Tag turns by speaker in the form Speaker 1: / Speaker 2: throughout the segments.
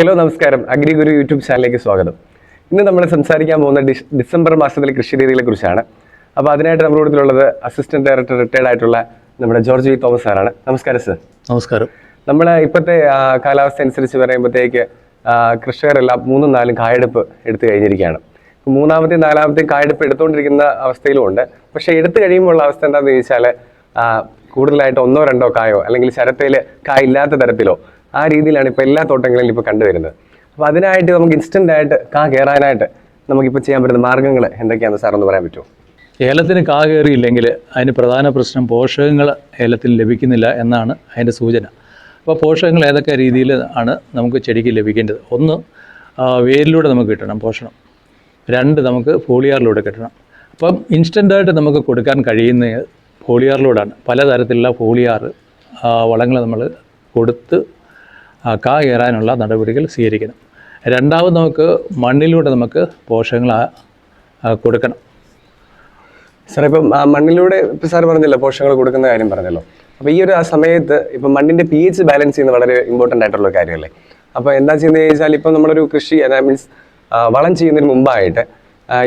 Speaker 1: Hello നമസ്കാരം. അഗ്രിഗുരു YouTube ചാനലിലേക്ക് സ്വാഗതം. ഇന്ന് നമ്മൾ സംസാരിക്കാൻ പോകുന്ന ഡിസ് ഡിസംബർ മാസത്തിലെ കൃഷി രീതികളെ കുറിച്ചാണ് അപ്പോൾ അതിനായിട്ട് നമ്മുടെ കൂട്ടത്തിലുള്ളത് അസിസ്റ്റന്റ് ഡയറക്ടർ റിട്ടയർഡ് ആയിട്ടുള്ള നമ്മുടെ ജോർജ് വി തോമസ് സാറാണ്. നമസ്കാരം സർ
Speaker 2: നമസ്കാരം.
Speaker 1: നമ്മൾ ഇപ്പോഴത്തെ കാലാവസ്ഥ അനുസരിച്ച് പറയുമ്പോഴത്തേക്ക് കർഷകരെല്ലാം മൂന്നും നാലും കായെടുപ്പ് എടുത്തു കഴിഞ്ഞിരിക്കുകയാണ്. മൂന്നാമത്തെ മൂന്നാമത്തെയും നാലാമത്തെയും കായെടുപ്പ് എടുത്തുകൊണ്ടിരിക്കുന്ന അവസ്ഥയിലും ഉണ്ട്. പക്ഷേ എടുത്തു കഴിയുമ്പോൾ ഉള്ള അവസ്ഥ എന്താണെന്ന് ചോദിച്ചാൽ കൂടുതലായിട്ട് ഒന്നോ രണ്ടോ കായോ അല്ലെങ്കിൽ ശരത്തയിൽ കായ ഇല്ലാത്ത തരത്തിലോ ആ രീതിയിലാണ് ഇപ്പോൾ എല്ലാ തോട്ടങ്ങളിലും ഇപ്പോൾ കണ്ടുവരുന്നത്. അപ്പോൾ അതിനായിട്ട് നമുക്ക് ഇൻസ്റ്റന്റ് ആയിട്ട് കാ കയറാനായിട്ട് നമുക്കിപ്പോൾ ചെയ്യാൻ പറ്റുന്ന മാർഗങ്ങൾ എന്തൊക്കെയാണെന്ന് സാർ ഒന്ന് പറയാൻ പറ്റുമോ?
Speaker 2: ഏലത്തിന് കാ കയറിയില്ലെങ്കിൽ അതിന് പ്രധാന പ്രശ്നം പോഷകങ്ങൾ ഏലത്തിൽ ലഭിക്കുന്നില്ല എന്നാണ് അതിന്റെ സൂചന. അപ്പോൾ പോഷകങ്ങൾ ഏതൊക്കെ രീതിയിൽ ആണ് നമുക്ക് ചെടിക്ക് ലഭിക്കേണ്ടത്? ഒന്ന് വേരിലൂടെ നമുക്ക് കിട്ടണം പോഷണം. രണ്ട് നമുക്ക് ഫോളിയാറിലൂടെ കിട്ടണം. അപ്പം ഇൻസ്റ്റന്റായിട്ട് നമുക്ക് കൊടുക്കാൻ കഴിയുന്ന ഫോളിയാറിലൂടെയാണ് പലതരത്തിലുള്ള ഫോളിയാർ വളങ്ങൾ നമ്മൾ കൊടുത്ത് കാ കയറാനുള്ള നടപടികൾ സ്വീകരിക്കണം. രണ്ടാമത് നമുക്ക് മണ്ണിലൂടെ നമുക്ക് പോഷകങ്ങൾ കൊടുക്കണം.
Speaker 1: സാർ ഇപ്പം മണ്ണിലൂടെ ഇപ്പം സാർ പറഞ്ഞല്ലോ പോഷകങ്ങൾ കൊടുക്കുന്ന കാര്യം പറഞ്ഞല്ലോ. അപ്പോൾ ഈ ഒരു ആ സമയത്ത് ഇപ്പം മണ്ണിന്റെ പി എച്ച് ബാലൻസ് ചെയ്യുന്നത് വളരെ ഇമ്പോർട്ടന്റ് ആയിട്ടുള്ള കാര്യമല്ലേ? അപ്പോൾ എന്താ ചെയ്യുന്നത് ചോദിച്ചാൽ ഇപ്പം നമ്മളൊരു കൃഷി മീൻസ് വളം ചെയ്യുന്നതിന് മുമ്പായിട്ട്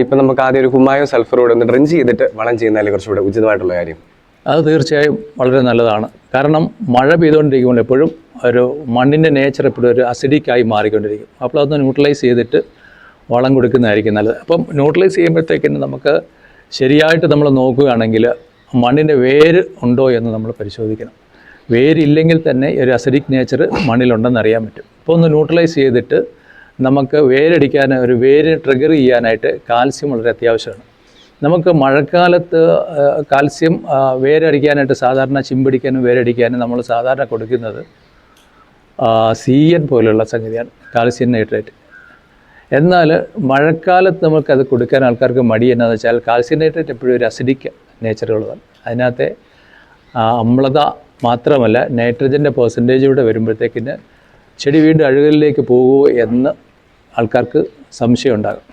Speaker 1: ഇപ്പം നമുക്ക് ആദ്യം ഒരു കുമ്മായോ സൾഫറോട് ഒന്ന് ഡ്രിഞ്ച് ചെയ്തിട്ട് വളം ചെയ്യുന്നതിൽ കുറച്ചുകൂടെ ഉചിതമായിട്ടുള്ള കാര്യം.
Speaker 2: അത് തീർച്ചയായും വളരെ നല്ലതാണ്. കാരണം മഴ പെയ്തുകൊണ്ടിരിക്കുമ്പോൾ എപ്പോഴും ഒരു മണ്ണിന്റെ നേച്ചർ എപ്പോഴും ഒരു അസിഡിക്കായി മാറിക്കൊണ്ടിരിക്കും. അപ്പോൾ അതൊന്ന് ന്യൂട്രലൈസ് ചെയ്തിട്ട് വളം കൊടുക്കുന്നതായിരിക്കും നല്ലത്. അപ്പം ന്യൂട്രലൈസ് ചെയ്യുമ്പോഴത്തേക്കിന് നമുക്ക് ശരിയായിട്ട് നമ്മൾ നോക്കുകയാണെങ്കിൽ മണ്ണിന്റെ വേര് ഉണ്ടോ എന്ന് നമ്മൾ പരിശോധിക്കണം. വേരില്ലെങ്കിൽ തന്നെ ഒരു അസിഡിക് നേച്ചർ മണ്ണിലുണ്ടെന്ന് അറിയാൻ പറ്റും. അപ്പോൾ ഒന്ന് ന്യൂട്രലൈസ് ചെയ്തിട്ട് നമുക്ക് വേരടിക്കാൻ ഒരു വേര് ട്രിഗർ ചെയ്യാനായിട്ട് കാൽസ്യം വളരെ അത്യാവശ്യമാണ്. നമുക്ക് മഴക്കാലത്ത് കാൽസ്യം വേരടിക്കാനായിട്ട് സാധാരണ ചിമ്പടിക്കാനും വേരടിക്കാനും നമ്മൾ സാധാരണ കൊടുക്കുന്നത് സി എൻ പോലുള്ള സംഗതിയാണ് കാൽസ്യം നൈട്രേറ്റ്. എന്നാൽ മഴക്കാലത്ത് നമുക്കത് കൊടുക്കാൻ ആൾക്കാർക്ക് മടി എന്നാന്ന് വെച്ചാൽ കാൽസ്യം നൈട്രേറ്റ് എപ്പോഴും ഒരു അസിഡിക് നേച്ചറുള്ളതാണ് അതിനകത്തെ അമ്ലത മാത്രമല്ല നൈട്രജന്റെ പെർസെന്റേജ് കൂടെ വരുമ്പോഴത്തേക്കിന് ചെടി വീണ്ടും അഴുകലിലേക്ക് പോകുമോ എന്ന് ആൾക്കാർക്ക് സംശയം ഉണ്ടാകും.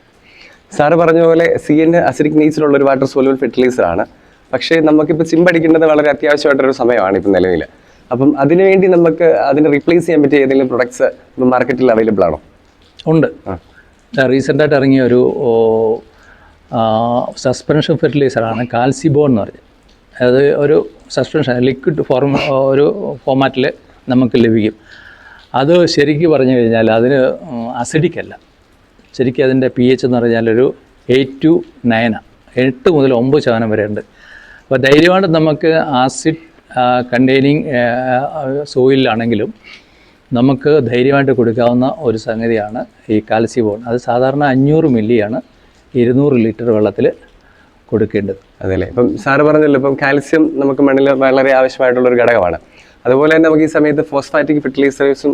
Speaker 1: സാറ് പറഞ്ഞ പോലെ സി എൻ അസിഡിക് നേച്ചറുള്ള ഒരു വാട്ടർ സോലുവൽ ഫെർട്ടിലൈസർ ആണ്. പക്ഷേ നമുക്കിപ്പോൾ ചിമ്പടിക്കേണ്ടത് വളരെ അത്യാവശ്യമായിട്ടൊരു സമയമാണ് ഇപ്പം നിലവിൽ അപ്പം അതിനുവേണ്ടി നമുക്ക് അതിനെ റീപ്ലേസ് ചെയ്യാൻ പറ്റിയ ഏതെങ്കിലും പ്രൊഡക്ട്സ് ഇപ്പം മാർക്കറ്റിൽ അവൈലബിൾ ആണോ?
Speaker 2: ഉണ്ട്. റീസെന്റായിട്ട് ഇറങ്ങിയ ഒരു സസ്പെൻഷൻ ഫെർട്ടിലൈസറാണ് കാൽസിബോൺ എന്ന് പറയും. അത് ഒരു സസ്പെൻഷൻ ലിക്വിഡ് ഫോർമ ഒരു ഫോമാറ്റിൽ നമുക്ക് ലഭിക്കും. അത് ശരിക്കും പറഞ്ഞു കഴിഞ്ഞാൽ അതിന് അസിഡിക് അല്ല. ശരിക്കും അതിന്റെ പി എച്ച് എന്ന് പറഞ്ഞാൽ ഒരു എയ്റ്റ് ടു നയനാണ് എട്ട് മുതൽ ഒമ്പത് ശതമാനം വരെ ഉണ്ട്. അപ്പോൾ ധൈര്യമായിട്ട് നമുക്ക് ആസിഡ് കണ്ടെയ്നിങ് സോയിലാണെങ്കിലും നമുക്ക് ധൈര്യമായിട്ട് കൊടുക്കാവുന്ന ഒരു സംഗതിയാണ് ഈ കാൽസ്യബോൺ. അത് സാധാരണ അഞ്ഞൂറ് മില്ലിയാണ് ഇരുന്നൂറ് ലിറ്റർ വെള്ളത്തിൽ കൊടുക്കേണ്ടത്.
Speaker 1: അതല്ലേ? ഇപ്പം സാറ് പറഞ്ഞല്ലോ ഇപ്പം കാൽസ്യം നമുക്ക് മണ്ണിൽ വളരെ ആവശ്യമായിട്ടുള്ള ഒരു ഘടകമാണ്. അതുപോലെ തന്നെ നമുക്ക് ഈ സമയത്ത് ഫോസ്ഫാറ്റിക് ഫെർട്ടിലൈസേഴ്സും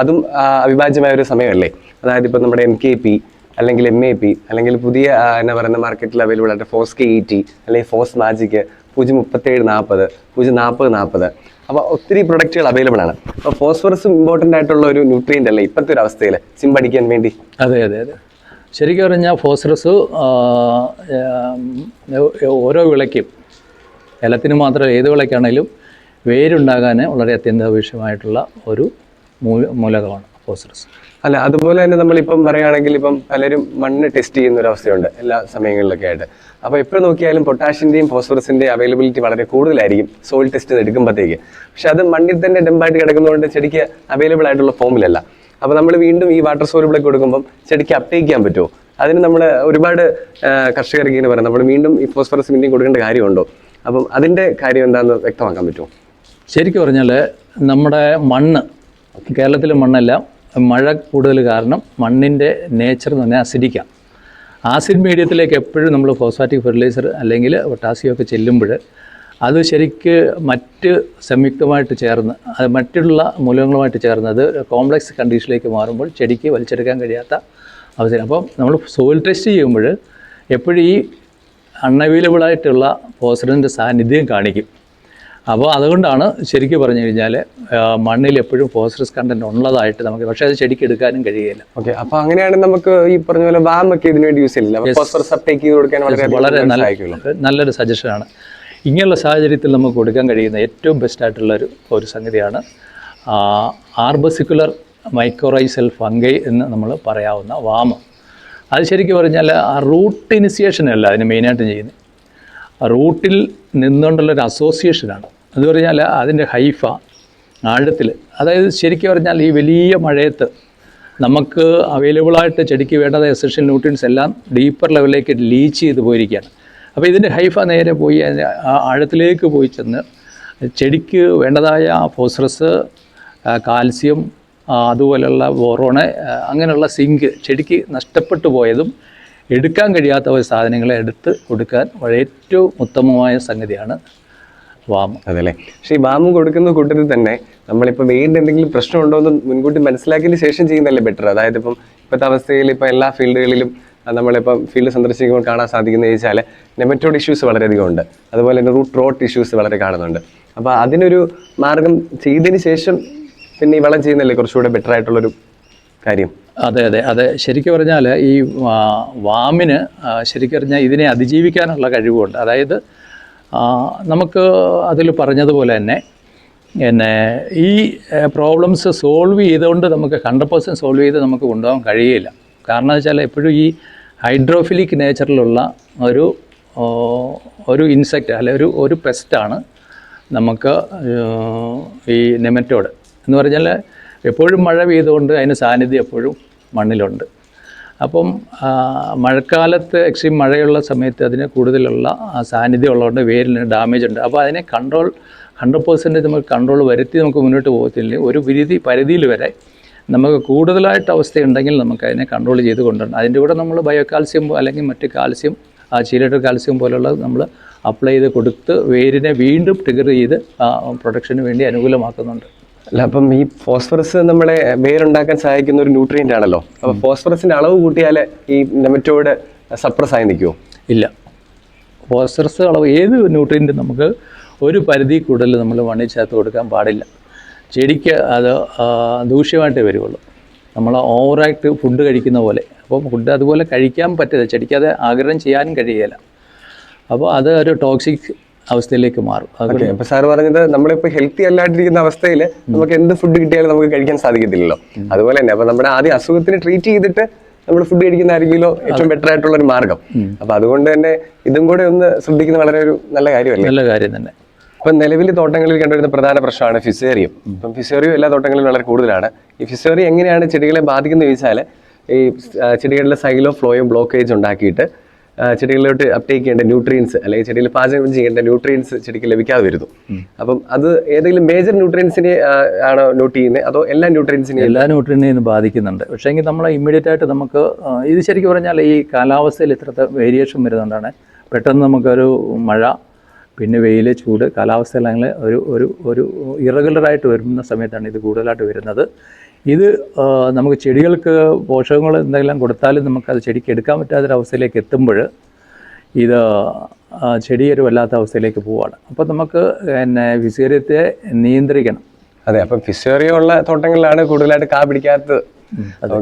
Speaker 1: അതും അവിഭാജ്യമായ ഒരു സമയമല്ലേ? അതായത് ഇപ്പം നമ്മുടെ എം കെ പി അല്ലെങ്കിൽ എം എ പി അല്ലെങ്കിൽ പുതിയ എന്ന പറയുന്ന മാർക്കറ്റിൽ അവൈലബിൾ ആയിട്ട് ഫോസ് കെ ടി അല്ലെങ്കിൽ ഫോസ് മാജിക് പൂജ്യം മുപ്പത്തേഴ് നാൽപ്പത് പൂജ്യം നാൽപ്പത് നാൽപ്പത് അപ്പോൾ ഒത്തിരി പ്രൊഡക്റ്റുകൾ അവൈലബിൾ ആണ്. അപ്പോൾ ഫോസ്ഫറസ് ഇമ്പോർട്ടന്റ് ആയിട്ടുള്ള ഒരു ന്യൂട്രിയന്റ് അല്ലേ ഇപ്പോഴത്തെ ഒരു അവസ്ഥയിൽ സിമ്പടിക്കാൻ വേണ്ടി?
Speaker 2: അതെ അതെ അതെ. ശരിക്കും പറഞ്ഞാൽ ഫോസ്ഫറസ് ഓരോ വിളയ്ക്കും ഏലത്തിന് മാത്രം ഏത് വിളയ്ക്കാണെങ്കിലും വേരുണ്ടാകാൻ വളരെ അത്യന്താപേക്ഷിതമായിട്ടുള്ള ഒരു മൂല- മൂലകമാണ്. ഫോസ്ഫറസ്
Speaker 1: അല്ല അതുപോലെ തന്നെ നമ്മളിപ്പം പറയുകയാണെങ്കിൽ ഇപ്പം പലരും മണ്ണ് ടെസ്റ്റ് ചെയ്യുന്ന ഒരു അവസ്ഥയുണ്ട് എല്ലാ സമയങ്ങളിലൊക്കെ ആയിട്ട്. അപ്പോൾ എപ്പോൾ നോക്കിയാലും പൊട്ടാഷ്യന്റെയും ഫോസ്ഫറസിന്റെയും അവൈലബിലിറ്റി വളരെ കൂടുതലായിരിക്കും സോയിൽ ടെസ്റ്റ് എടുക്കുമ്പോഴത്തേക്ക് പക്ഷെ അത് മണ്ണിൽ തന്നെ ഡെമ്പായിട്ട് കിടക്കുന്നതുകൊണ്ട് ചെടിക്ക് അവൈലബിൾ ആയിട്ടുള്ള ഫോമിലല്ല അപ്പോൾ നമ്മൾ വീണ്ടും ഈ വാട്ടർ സോലുകളൊക്കെ കൊടുക്കുമ്പം ചെടിക്ക് അപ്ടേക്ക് ചെയ്യാൻ പറ്റുമോ? അതിന് നമ്മൾ ഒരുപാട് കർഷകർക്ക് ഇങ്ങനെ പറയാം. നമ്മൾ വീണ്ടും ഈ ഫോസ്ഫറസ് വീണ്ടും കൊടുക്കേണ്ട കാര്യമുണ്ടോ? അപ്പം അതിന്റെ കാര്യം എന്താണെന്ന് വ്യക്തമാക്കാൻ പറ്റുമോ?
Speaker 2: ശരിക്കും പറഞ്ഞാൽ നമ്മുടെ മണ്ണ് കേരളത്തിലെ മണ്ണെല്ലാം മഴ കൂടുതൽ കാരണം മണ്ണിന്റെ നേച്ചർ എന്ന് പറഞ്ഞാൽ അസിഡിക്കാണ് ആസിഡ് മീഡിയത്തിലേക്ക് എപ്പോഴും നമ്മൾ ഫോസ്ഫാറ്റിക് ഫെർട്ടിലൈസർ അല്ലെങ്കിൽ പൊട്ടാസ്യം ഒക്കെ ചെല്ലുമ്പോൾ അത് ശരിക്ക് മറ്റ് സംയുക്തമായിട്ട് ചേർന്ന് അത് മറ്റുള്ള മൂലകങ്ങളുമായിട്ട് ചേർന്ന് അത് കോംപ്ലക്സ് കണ്ടീഷനിലേക്ക് മാറുമ്പോൾ ചെടിക്ക് വലിച്ചെടുക്കാൻ കഴിയാത്ത അവസരം അപ്പം നമ്മൾ സോയിൽ ടെസ്റ്റ് ചെയ്യുമ്പോൾ എപ്പോഴും ഈ അൺഅവൈലബിളായിട്ടുള്ള ഫോസ്ഫറസിന്റെ സാന്നിധ്യം കാണിക്കും. അപ്പോൾ അതുകൊണ്ടാണ് ശരിക്കും പറഞ്ഞു കഴിഞ്ഞാൽ മണ്ണിൽ എപ്പോഴും ഫോസ്ഫറസ് കണ്ടന്റ് ഉള്ളതായിട്ട് നമുക്ക് പക്ഷേ അത് ചെടിക്ക് എടുക്കാനും കഴിയില്ല
Speaker 1: ഓക്കെ അപ്പൊ അങ്ങനെയാണെങ്കിൽ നമുക്ക് ഈ പറഞ്ഞ പോലെ വാം ഒക്കെ ഇതിനു വേണ്ടി യൂസ് ചെയ്യില്ല ഫോസ്ഫറസ് അപ്ടേക്ക് ചെയ്ത് കൊടുക്കാൻ വളരെ
Speaker 2: നല്ല നല്ലൊരു സജഷനാണ് ഇങ്ങനെയുള്ള സാഹചര്യത്തിൽ നമുക്ക് കൊടുക്കാൻ കഴിയുന്ന ഏറ്റവും ബെസ്റ്റ് ആയിട്ടുള്ള ഒരു ഒരു സംഗതിയാണ് ആർബസിക്കുലർ മൈക്രോറൈസൽ ഫംഗൈ എന്ന് നമ്മൾ പറയാവുന്ന വാമ അത് ശരിക്കും പറഞ്ഞാൽ ആ റൂട്ട് ഇനിസിയേഷനല്ല അതിന് മെയിനായിട്ട് ചെയ്യുന്നത്. റൂട്ടിൽ നിന്നുകൊണ്ടുള്ളൊരു അസോസിയേഷനാണ് എന്ന് പറഞ്ഞാൽ അതിന്റെ ഹൈഫ ആഴത്തിൽ അതായത് ശരിക്കും പറഞ്ഞാൽ ഈ വലിയ മഴയത്ത് നമുക്ക് അവൈലബിളായിട്ട് ചെടിക്ക് വേണ്ടത് എസൻഷ്യൽ ന്യൂട്രിയൻസ് എല്ലാം ഡീപ്പർ ലെവലിലേക്ക് ലീച്ച് ചെയ്ത് പോയിരിക്കുകയാണ്. അപ്പോൾ ഇതിന്റെ ഹൈഫ നേരെ പോയി അതിന്റെ ആഴത്തിലേക്ക് പോയി ചെന്ന് ചെടിക്ക് വേണ്ടതായ ഫോസ്ഫറസ് കാൽസ്യം അതുപോലെയുള്ള ബോറോണ് അങ്ങനെയുള്ള സിങ്ക് ചെടിക്ക് നഷ്ടപ്പെട്ടു പോയതും എടുക്കാൻ കഴിയാത്ത സാധനങ്ങളെ എടുത്ത് കൊടുക്കാൻ ഏറ്റവും ഉത്തമമായ സംഗതിയാണ് വാമ.
Speaker 1: അതല്ലേ? പക്ഷേ ഈ വാമം കൊടുക്കുന്ന കൂട്ടത്തിൽ തന്നെ നമ്മളിപ്പോൾ വേണ്ട എന്തെങ്കിലും പ്രശ്നമുണ്ടോ എന്ന് മുൻകൂട്ടി മനസ്സിലാക്കിയതിന് ശേഷം ചെയ്യുന്നതല്ലേ ബെറ്റർ അതായത് ഇപ്പം ഇപ്പോഴത്തെ അവസ്ഥയിൽ ഇപ്പോൾ എല്ലാ ഫീൽഡുകളിലും നമ്മളിപ്പം ഫീൽഡ് സന്ദർശിക്കുമ്പോൾ കാണാൻ സാധിക്കുന്ന വെച്ചാൽ നെമറ്റോഡ് ഇഷ്യൂസ് വളരെയധികം ഉണ്ട്. അതുപോലെ തന്നെ റൂട്ട് റോട്ട് ഇഷ്യൂസ് വളരെ കാണുന്നുണ്ട്. അപ്പോൾ അതിനൊരു മാർഗം ചെയ്തതിന് ശേഷം പിന്നെ ഈ വളം ചെയ്യുന്നതല്ലേ കുറച്ചുകൂടെ ബെറ്റർ ആയിട്ടുള്ളൊരു കാര്യം?
Speaker 2: അതെ അതെ. അതെ ശരിക്കും പറഞ്ഞാൽ ഈ വാമിന് ശരിക്കും പറഞ്ഞാൽ ഇതിനെ അതിജീവിക്കാനുള്ള കഴിവുണ്ട്. അതായത് നമുക്ക് അതിൽ പറഞ്ഞതുപോലെ തന്നെ പിന്നെ ഈ പ്രോബ്ലംസ് സോൾവ് ചെയ്തുകൊണ്ട് നമുക്ക് ഹൺഡ്രഡ് പെർസെന്റ് സോൾവ് ചെയ്ത് നമുക്ക് കൊണ്ടുപോകാൻ കഴിയില്ല. കാരണം വെച്ചാൽ എപ്പോഴും ഈ ഹൈഡ്രോഫിലിക് നേച്ചറിലുള്ള ഒരു ഒരു ഇൻസെക്റ്റ് അല്ലെ ഒരു ഒരു പെസ്റ്റാണ് നമുക്ക് ഈ നെമറ്റോഡ് എന്ന് പറഞ്ഞാൽ എപ്പോഴും മഴ പെയ്തുകൊണ്ട് അതിന് സാന്നിധ്യം എപ്പോഴും മണ്ണിലുണ്ട്. അപ്പം മഴക്കാലത്ത് എക്സ്ട്രീം മഴയുള്ള സമയത്ത് അതിന് കൂടുതലുള്ള സാന്നിധ്യം ഉള്ളതുകൊണ്ട് വേരിന് ഡാമേജ് ഉണ്ട്. അപ്പോൾ അതിനെ കൺട്രോൾ ഹൺഡ്രഡ് പേഴ്സന്റേജ് നമുക്ക് കൺട്രോൾ വരുത്തി നമുക്ക് മുന്നോട്ട് പോകത്തില്ല. ഒരു പരിധി പരിധിയിൽ വരെ നമുക്ക് കൂടുതലായിട്ട് അവസ്ഥയുണ്ടെങ്കിൽ നമുക്ക് അതിനെ കൺട്രോൾ ചെയ്ത് കൊണ്ടുവരണം. അതിന്റെ കൂടെ നമ്മൾ ബയോ കാൽസ്യം അല്ലെങ്കിൽ മറ്റ് കാൽസ്യം ചീരട്ട് കാൽസ്യം പോലുള്ളത് നമ്മൾ അപ്ലൈ ചെയ്ത് കൊടുത്ത് വേരിനെ വീണ്ടും ട്രിഗർ ചെയ്ത് പ്രൊഡക്ഷന് വേണ്ടി അനുകൂലമാക്കുന്നുണ്ട്.
Speaker 1: അല്ല അപ്പം ഈ ഫോസ്ഫറസ് നമ്മളെ വേരുണ്ടാക്കാൻ സഹായിക്കുന്ന ഒരു ന്യൂട്രിയന്റ് ആണല്ലോ. അപ്പോൾ ഫോസ്ഫറസിന്റെ അളവ് കൂട്ടിയാൽ ഈ നെമറ്റോഡ് സപ്രസ് ആയി നിൽക്കുമോ
Speaker 2: ഇല്ല. ഫോസ്ഫറസ് അളവ് ഏത് ന്യൂട്രിയന്റ് നമുക്ക് ഒരു പരിധി കൂടുതൽ നമ്മൾ മണ്ണിൽ ചേർത്ത് കൊടുക്കാൻ പാടില്ല. ചെടിക്ക് അത് ദൂഷ്യമായിട്ടേ വരുള്ളൂ നമ്മൾ ഓവറായിട്ട് ഫുഡ് കഴിക്കുന്ന പോലെ. അപ്പോൾ ഫുഡ് അതുപോലെ കഴിക്കാൻ പറ്റില്ല. ചെടിക്ക് അത് ആഗ്രഹം ചെയ്യാനും കഴിയില്ല അപ്പോൾ അത് ഒരു ടോക്സിക് അവസ്ഥയിലേക്ക് മാറും.
Speaker 1: അപ്പൊ സാർ പറഞ്ഞത് നമ്മളിപ്പോ ഹെൽത്തി അല്ലാണ്ടിരിക്കുന്ന അവസ്ഥയിൽ നമുക്ക് എന്ത് ഫുഡ് കിട്ടിയാലും നമുക്ക് കഴിക്കാൻ സാധിക്കത്തില്ലല്ലോ. അതുപോലെ തന്നെ അപ്പൊ നമ്മുടെ ആദ്യം അസുഖത്തിന് ട്രീറ്റ് ചെയ്തിട്ട് നമ്മൾ ഫുഡ് കഴിക്കുന്നതായിരിക്കുമല്ലോ ഏറ്റവും ബെറ്റർ ആയിട്ടുള്ള ഒരു മാർഗം. അപ്പൊ അതുകൊണ്ട് തന്നെ ഇതും കൂടെ ഒന്ന് ശ്രദ്ധിക്കുന്നത് വളരെ ഒരു നല്ല കാര്യമല്ലേ?
Speaker 2: നല്ല കാര്യം തന്നെ.
Speaker 1: ഇപ്പം നിലവിൽ തോട്ടങ്ങളിൽ കണ്ടുവരുന്ന പ്രധാന പ്രശ്നമാണ് ഫിസേറിയം ഇപ്പം ഫിസേറിയം എല്ലാ തോട്ടങ്ങളിലും വളരെ കൂടുതലാണ്. ഈ ഫിസേറിയം എങ്ങനെയാണ് ചെടികളെ ബാധിക്കുന്നത് ചോദിച്ചാൽ ഈ ചെടികളുടെ സൈലോ ഫ്ലോയും ബ്ലോക്കേജ് ഉണ്ടാക്കിയിട്ട് ചെടികളിലോട്ട് അപ്ടേക്ക് ചെയ്യേണ്ട ന്യൂട്രിയൻസ് അല്ലെങ്കിൽ ചെടിയിൽ പാചകം ചെയ്യേണ്ട ന്യൂട്രിയൻസ് ചെടിക്ക് ലഭിക്കാതെ വരുന്നു അപ്പം അത് ഏതെങ്കിലും മേജർ ന്യൂട്രിയൻസിനെ ആണോ നോട്ട് ചെയ്യുന്നത് അതോ എല്ലാ ന്യൂട്രിയൻസിനെയും
Speaker 2: എല്ലാ ന്യൂട്രിയൻസിനെയും ബാധിക്കുന്നുണ്ട്. പക്ഷേ എങ്കിൽ നമ്മൾ ഇമ്മീഡിയറ്റ് ആയിട്ട് നമുക്ക് ഇത് ശരിക്കും പറഞ്ഞാൽ ഈ കാലാവസ്ഥയിൽ ഇത്രത്തെ വേരിയേഷൻ വരുന്നതുകൊണ്ടാണ് പെട്ടെന്ന് നമുക്കൊരു മഴ പിന്നെ വെയിൽ ചൂട് കാലാവസ്ഥയിലാണെങ്കിൽ ഒരു ഒരു ഒരു ഇറഗുലറായിട്ട് വരുന്ന സമയത്താണ് ഇത് കൂടുതലായിട്ട് വരുന്നത്. ഇത് നമുക്ക് ചെടികൾക്ക് പോഷകങ്ങൾ എന്തെങ്കിലും കൊടുത്താലും നമുക്കത് ചെടിക്ക് എടുക്കാൻ പറ്റാത്തൊരവസ്ഥയിലേക്ക് എത്തുമ്പോൾ ഇത് ചെടിയൊരു വല്ലാത്ത അവസ്ഥയിലേക്ക് പോവുകയാണ് അപ്പോൾ നമുക്ക് എന്നെ ഫിസേറിയത്തെ നിയന്ത്രിക്കണം.
Speaker 1: അതെ അപ്പം ഫിസേറിയ ഉള്ള തോട്ടങ്ങളിലാണ് കൂടുതലായിട്ട് കാ പിടിക്കാത്തത്.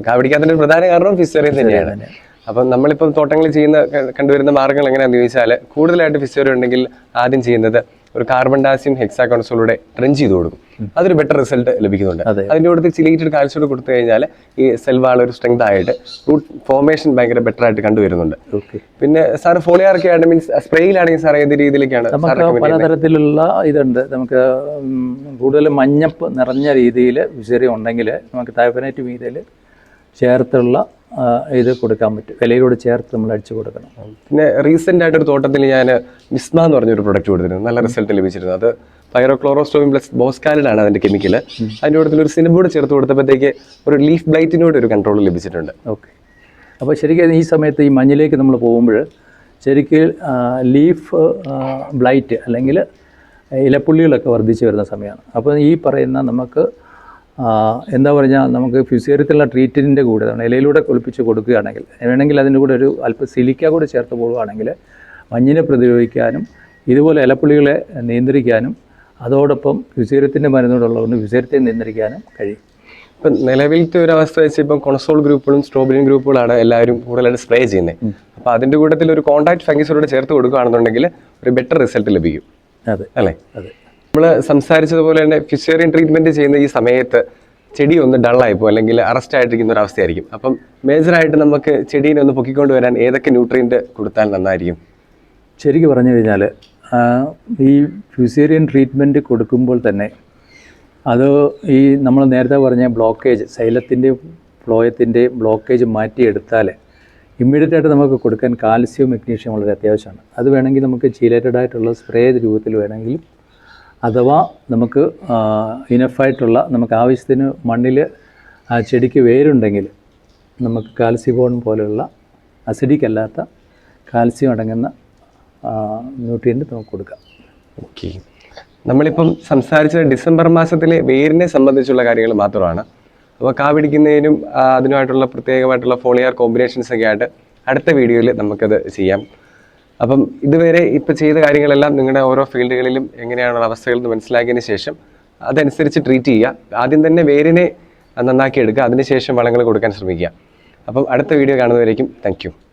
Speaker 1: കാ പിടിക്കാത്തതിന്റെ പ്രധാന കാരണം ഫിസേറിയ തന്നെയാണ്. അപ്പം നമ്മളിപ്പം തോട്ടങ്ങളിൽ ചെയ്യുന്ന കണ്ടുവരുന്ന മാർഗങ്ങൾ എങ്ങനെയാണെന്ന് ചോദിച്ചാൽ കൂടുതലായിട്ട് ഫിസേറിയ ഉണ്ടെങ്കിൽ ആദ്യം ചെയ്യുന്നത് ഒരു കാർബൺ ഡാസിയം ഹെക്സാകോൺസോളൂടെ ട്രെഞ്ച് ചെയ്ത് കൊടുക്കും. അതൊരു ബെറ്റർ റിസൾട്ട് ലഭിക്കുന്നുണ്ട്. അതിന്റെ കൂടെ ചിലേറ്റഡ് കാൽസ്യം കൊടുത്തു കഴിഞ്ഞാൽ ഈ സെൽവാൾ ഒരു സ്ട്രെങ്ത് ആയിട്ട് റൂട്ട് ഫോർമേഷൻ ഭയങ്കര ബെറ്റർ ആയിട്ട് കണ്ടുവരുന്നുണ്ട്.
Speaker 2: ഓക്കെ
Speaker 1: പിന്നെ സാർ ഫോളിയാർക്ക് ആണ് മീൻസ് സ്പ്രേയിലാണെങ്കിൽ സാർ ഏത് രീതിയിലേക്കാണ്
Speaker 2: പലതരത്തിലുള്ള ഇതുണ്ട്. നമുക്ക് കൂടുതൽ മഞ്ഞപ്പ് നിറഞ്ഞ രീതിയിൽ വിസേറിയം ഉണ്ടെങ്കിൽ നമുക്ക് തായ്പനേറ്റ് മീതയിൽ ചേർത്തുള്ള ഇത് കൊടുക്കാൻ പറ്റും. വിലയിലൂടെ ചേർത്ത് നമ്മൾ അടിച്ചു കൊടുക്കണം.
Speaker 1: പിന്നെ റീസെന്റ് ആയിട്ട് ഒരു തോട്ടത്തിൽ ഞാൻ മിസ്മ എന്ന് പറഞ്ഞൊരു പ്രൊഡക്റ്റ് കൊടുത്തിരുന്നു. നല്ല റിസൾട്ട് ലഭിച്ചിരുന്നു. അത് പൈറോക്ലോറോസ്റ്റോമിൻ പ്ലസ് ബോസ്കാലിഡ് ആണ് അതിന്റെ കെമിക്കൽ അതിന്റെ കൂട്ടത്തിൽ ഒരു സിനിബോർഡ് ചേർത്ത് കൊടുത്തപ്പോഴത്തേക്ക് ഒരു ലീഫ് ബ്ലൈറ്റിനോട് ഒരു കൺട്രോൾ ലഭിച്ചിട്ടുണ്ട്.
Speaker 2: ഓക്കെ അപ്പോൾ ശരിക്കും ഈ സമയത്ത് ഈ മഞ്ഞിലേക്ക് നമ്മൾ പോകുമ്പോൾ ശരിക്കും ലീഫ് ബ്ലൈറ്റ് അല്ലെങ്കിൽ ഇലപ്പുള്ളികളൊക്കെ വർദ്ധിച്ചു വരുന്ന സമയമാണ്. അപ്പോൾ ഈ പറയുന്ന നമുക്ക് എന്താ പറഞ്ഞാൽ നമുക്ക് ഫിസിയോറിയത്തിലുള്ള ട്രീറ്റ്മെന്റിന്റെ കൂടെ നമ്മൾ ഇലയിലൂടെ കുളിപ്പിച്ച് കൊടുക്കുകയാണെങ്കിൽ വേണമെങ്കിൽ അതിന്റെ കൂടെ ഒരു അല്പം സിലിക്ക കൂടെ ചേർത്ത് പോവുകയാണെങ്കിൽ മഞ്ഞിനെ പ്രതിരോധിക്കാനും ഇതുപോലെ ഇലപ്പുള്ളികളെ നിയന്ത്രിക്കാനും അതോടൊപ്പം ഫിസിയോറിയത്തിന്റെ മരുന്നോടുള്ളതുകൊണ്ട് ഫിസിയോറിയത്തെ നിയന്ത്രിക്കാനും കഴിയും.
Speaker 1: ഇപ്പം നിലവിലത്തെ ഒരു അവസ്ഥ വെച്ച് ഇപ്പം കൊണസോൾ ഗ്രൂപ്പുകളും സ്ട്രോബെറി ഗ്രൂപ്പുകളാണ് എല്ലാവരും കൂടുതലായിട്ട് സ്പ്രേ ചെയ്യുന്നത് അപ്പോൾ അതിന്റെ കൂട്ടത്തിൽ ഒരു കോൺടാക്ട് ഫംഗിസോട് ചേർത്ത് കൊടുക്കുകയാണെന്നുണ്ടെങ്കിൽ ഒരു ബെറ്റർ റിസൾട്ട് ലഭിക്കും.
Speaker 2: അതെ.
Speaker 1: അല്ലേ?
Speaker 2: അതെ.
Speaker 1: നമ്മൾ സംസാരിച്ചതുപോലെ തന്നെ ഫിഷറി ട്രീറ്റ്മെന്റ് ചെയ്യുന്ന ഈ സമയത്ത് ചെടി ഒന്ന് ഡള്ളായിപ്പോൾ അല്ലെങ്കിൽ അറസ്റ്റ് ആയിട്ടിരിക്കുന്ന ഒരു അവസ്ഥയായിരിക്കും. അപ്പം മേജറായിട്ട് നമുക്ക് ചെടീനെ ഒന്ന് പൊക്കിക്കൊണ്ട് വരാൻ ഏതൊക്കെ ന്യൂട്രിയന്റ് കൊടുത്താൽ നന്നായിരിക്കും?
Speaker 2: ശരിക്കും പറഞ്ഞു കഴിഞ്ഞാൽ ഈ ഫ്യൂസേറിയൻ ട്രീറ്റ്മെന്റ് കൊടുക്കുമ്പോൾ തന്നെ അത് ഈ നമ്മൾ നേരത്തെ പറഞ്ഞ ബ്ലോക്കേജ് ശൈലത്തിന്റെയും ഫ്ലോയത്തിന്റെയും ബ്ലോക്കേജ് മാറ്റിയെടുത്താൽ ഇമ്മീഡിയറ്റ് ആയിട്ട് നമുക്ക് കൊടുക്കാൻ കാൽസ്യവും മെഗ്നീഷ്യം വളരെ അത്യാവശ്യമാണ്. അത് വേണമെങ്കിൽ നമുക്ക് ചീലേറ്റഡ് ആയിട്ടുള്ള സ്പ്രേ രൂപത്തിൽ വേണമെങ്കിലും അഥവാ നമുക്ക് ഇനഫായിട്ടുള്ള നമുക്ക് ആവശ്യത്തിന് മണ്ണിൽ ആ ചെടിക്ക് വേരുണ്ടെങ്കിൽ നമുക്ക് കാൽസ്യബോൺ പോലെയുള്ള അസിഡിക് അല്ലാത്ത കാൽസ്യം അടങ്ങുന്ന ന്യൂട്രിയന്റ് നമുക്ക് കൊടുക്കാം.
Speaker 1: ഓക്കെ. നമ്മളിപ്പം സംസാരിച്ചത് ഡിസംബർ മാസത്തിലെ വേരിനെ സംബന്ധിച്ചുള്ള കാര്യങ്ങൾ മാത്രമാണ്. അപ്പോൾ കാ പിടിക്കുന്നതിനും അതിനുമായിട്ടുള്ള പ്രത്യേകമായിട്ടുള്ള ഫോളിയാർ കോമ്പിനേഷൻസ് ഒക്കെ ആയിട്ട് അടുത്ത വീഡിയോയിൽ നമുക്കത് ചെയ്യാം. അപ്പം ഇതുവരെ ഇപ്പോൾ ചെയ്ത കാര്യങ്ങളെല്ലാം നിങ്ങളുടെ ഓരോ ഫീൽഡുകളിലും എങ്ങനെയാണുള്ള അവസ്ഥകൾ എന്ന് മനസ്സിലാക്കിയതിന് ശേഷം അതനുസരിച്ച് ട്രീറ്റ് ചെയ്യുക. ആദ്യം തന്നെ വേരിനെ നന്നാക്കി എടുക്കുക അതിനുശേഷം വളങ്ങൾ കൊടുക്കാൻ ശ്രമിക്കുക. അപ്പം അടുത്ത വീഡിയോ കാണുന്നവരേക്കും താങ്ക്